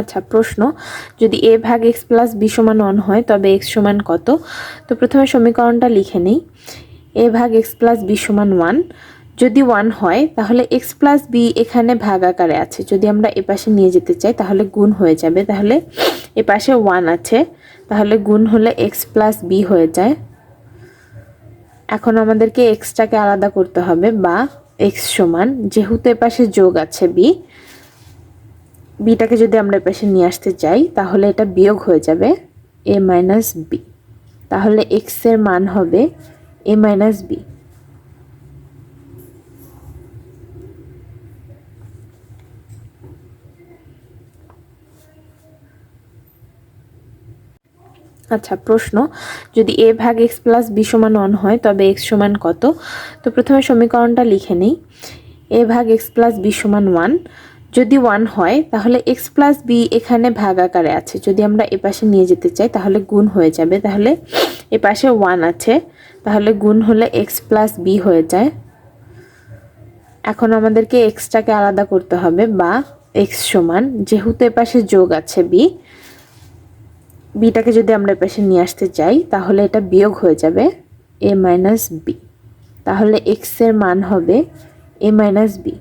আচ্ছা প্রশ্ন, যদি এ ভাগ এক্স প্লাস বি সমান ওয়ান হয়, তবে এক্স সমান কত? তো প্রথমে সমীকরণটা লিখে নিই। এ ভাগ এক্স প্লাস বি সমান ওয়ান যদি ওয়ান হয়, তাহলে এক্স প্লাস বি এখানে ভাগ আকারে আছে। যদি আমরা এ পাশে নিয়ে যেতে চাই, তাহলে গুণ হয়ে যাবে। তাহলে এ পাশে ওয়ান আছে, তাহলে গুণ হলে এক্স প্লাস বি হয়ে যায়। এখন আমাদেরকে এক্সটাকে আলাদা করতে হবে, বা এক্স সমান, যেহেতু এ পাশে যোগ আছে বি বিটাকে যদি আমরা পাশে নিয়ে আসতে চাই, তাহলে এটা বিয়োগ হয়ে যাবে এ মাইনাস বি। তাহলে এক্সের মান হবে এ মাইনাস বি। আচ্ছা প্রশ্ন, যদি এ ভাগ এক্স প্লাস বি সমান ওয়ান হয়, তবে এক্স সমান কত? তো প্রথমে সমীকরণটা লিখে নিই। এ ভাগ এক্স প্লাস বি সমান ওয়ান যদি ওয়ান হয়, তাহলে এক্স প্লাস বি এখানে ভাগ আকারে আছে। যদি আমরা এ পাশে নিয়ে যেতে চাই, তাহলে গুণ হয়ে যাবে। তাহলে এ পাশে ওয়ান আছে। তাহলে গুণ হলে এক্স প্লাস বি হয়ে যায়। এখন আমাদেরকে এক্সটাকে আলাদা করতে হবে বা এক্স সমান। যেহেতু এ পাশে যোগ আছে বি বিটাকে যদি আমরা এ পাশে নিয়ে আসতে চাই, তাহলে এটা বিয়োগ হয়ে যাবে এ মাইনাস বি তাহলে এক্সের মান হবে এ মাইনাস বি